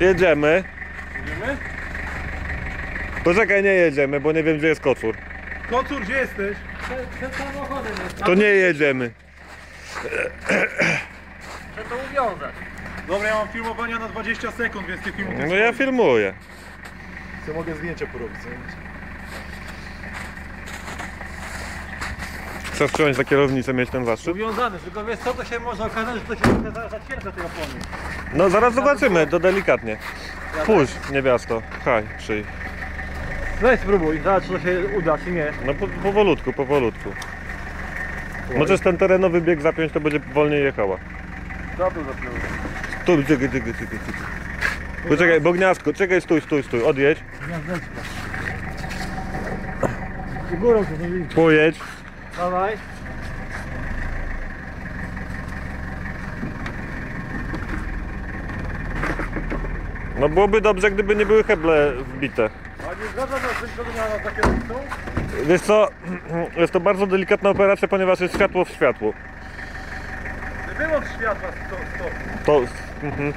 Jedziemy. Idziemy? Poczekaj, nie jedziemy, bo nie wiem gdzie jest kocur. Kocur, gdzie jesteś? Przed samochodem jest. To nie jedziemy. Chcę to uwiązać. Dobra, ja mam filmowania na 20 sekund, więc ty filmuj. No ja filmuję. Co mogę zdjęcia porobić? Chcesz wsiąść za kierownicę, mieć ten zaszczyt? Uwiązany, tylko wiesz co, to się może okazać, że to się zaraz zacięte tej opony. No zaraz zobaczymy, to delikatnie. Puść, niewiasto. Haj, przyj. Weź spróbuj, zobacz czy to się uda, czy nie. No po, powolutku, powolutku. Możesz ten terenowy bieg zapiąć, to będzie wolniej jechała. Tu zapluł? Tu, czekaj, czekaj, czekaj, czekaj. Poczekaj, bo gniazdko, czekaj, stój, stój, stój, odjedź, Gniazdeczko. I górą to nie widzi. pojedź. Dawaj. No byłoby dobrze, gdyby nie były heble wbite. A nie zgadza co miała na kierownicą? Wiesz co, jest to bardzo delikatna operacja, ponieważ jest światło w światło. Wyłącz światła, stop, stop. To... Mhm.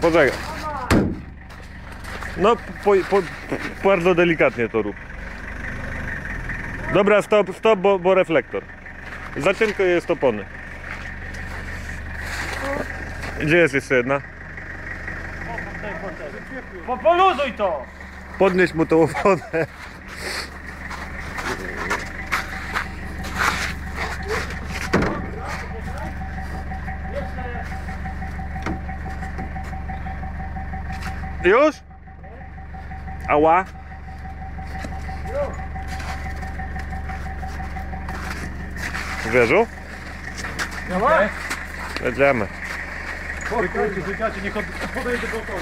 Poczekaj. No, po, po, bardzo delikatnie to rób. Dobra, stop, stop, bo, bo reflektor. Za cienko jest opony. Gdzie jest jeszcze jedna? Po, poluzuj to! Podnieś mu tą oponę. Już? Ała? Wierzu? Dawaj. Jedziemy. Czekajcie, czekajcie, niech od- podejdź do koła.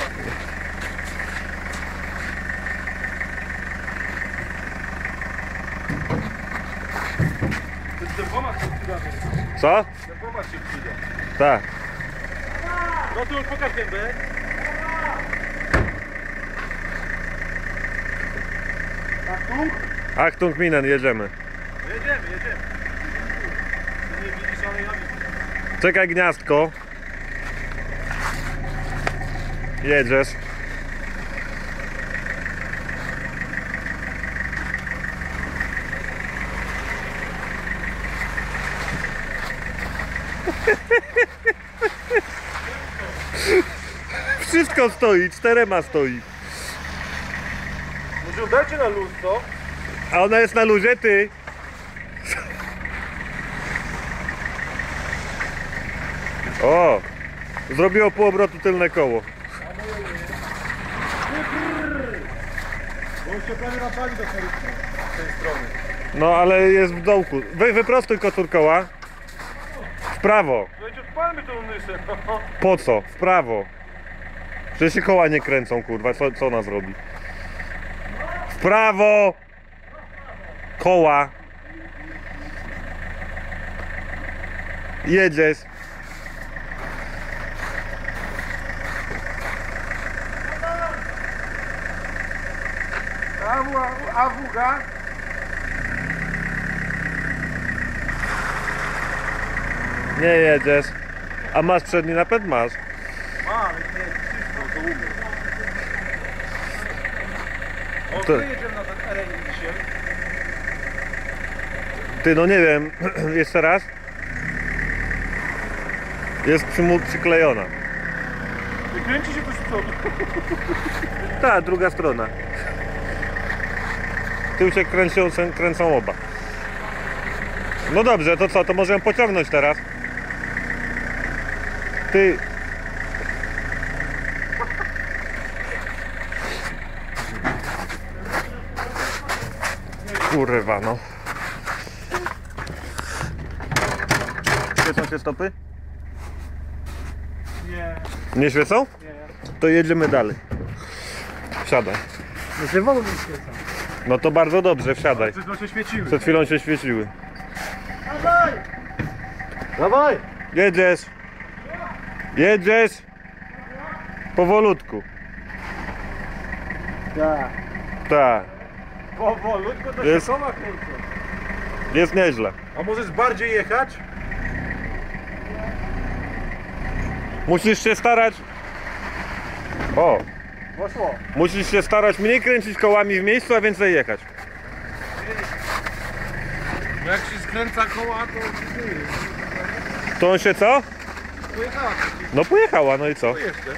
Ten się przyda. Co? Tempomat się przyda. Tak. No tu już pokaż gębę. Tu? Achtung Minen, jedziemy. Jedziemy, jedziemy. Ty nie widzisz, ale ja widzę. Czekaj gniazdko. Jedziesz. Wszystko stoi, czterema stoi. Może dajcie na luz, co? A ona jest na luzie, ty. O! Zrobiło pół obrotu tylne koło. Bo już się prawie napali do serca. Z tej strony. No ale jest w dołku. Wy, wyprostuj kocur koła. W prawo. Słuchajcie, odpalmy tą nysę. Po co? W prawo. Przecież się koła nie kręcą, kurwa. Co, co ona zrobi? W prawo! Koła. Jedziesz. Awuga. Nie jedziesz. A masz przedni napęd? Masz. Ale nie, wszystko, to umiem. To- gdzie jedziemy na ten RN dzisiaj? Ty, no nie wiem. Jeszcze raz. Jest przymu- przyklejona. Wykręci się to z przodu. Ta, druga strona. Tył się kręcą, kręcą oba. No dobrze, to co, to możemy pociągnąć teraz. Ty. Kurwa no. Świecą się stopy? Nie, Nie świecą? nie. To jedziemy dalej. Się wodą nie świecą. No to bardzo dobrze, wsiadaj. Wszystko się świeciły. Przed chwilą się świeciły. Dawaj! Dawaj! Jedziesz. Jedziesz. Powolutku. Tak. Tak. Powolutku to Jest- się koła kręcą. Jest nieźle. A możesz bardziej jechać? Musisz się starać... O! Poszło. Musisz się starać mniej kręcić kołami w miejscu, a więcej jechać. Bo jak się skręca koła, to To on się co? pojechała. No pojechała, no i co? Jeszcze.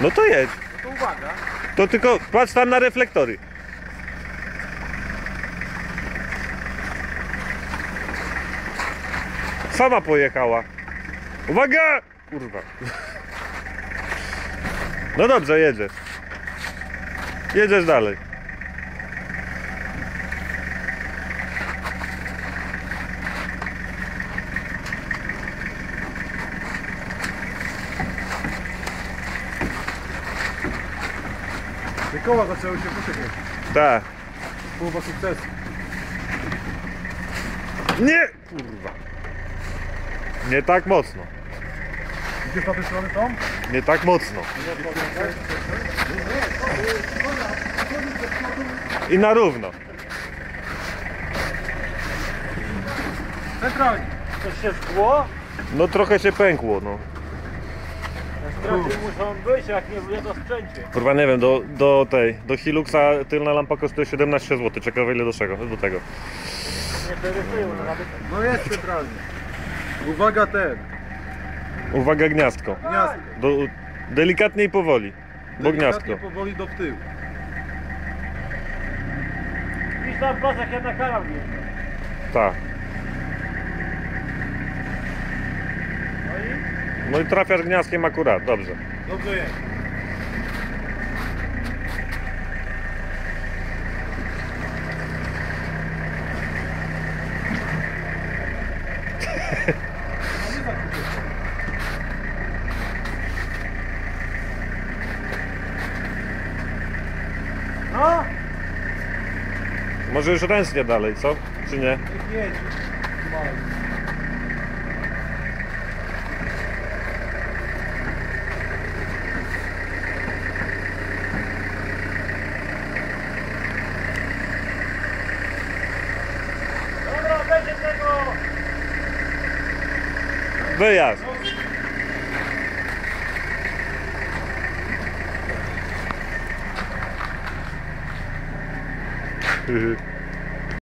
No to jedź. No to uwaga. To tylko patrz tam na reflektory. Sama pojechała. Uwaga! Kurwa. No dobrze, jedziesz. Jedziesz dalej. Te koła zaczęły się poczekać. Tak. Połowa sukcesu. Nie! Kurwa. Nie tak mocno. Tą? Nie tak mocno. I na równo. Centralnie. Coś się szkło? No trochę się pękło, no. Straty muszą być, jak nie będzie to sprzęcie. Kurwa nie wiem, do, do tej, do Hiluxa tylna lampa kosztuje 17 zł. Ciekawe ile do czego, do tego. Nie przerysują no nawet. No jest centralnie. Uwaga ten. Uwaga gniazdko. Gniazdko. Do, delikatnie i powoli. Bo Delikatnie gniazdko. powoli do tyłu. Pisz tam pas, jak ja na kanał nie. Tak. No i? No i trafiasz gniazdkiem akurat, dobrze. Dobrze jest. No! Może już ręcznie dalej, co? Czy nie? Niech jedzie.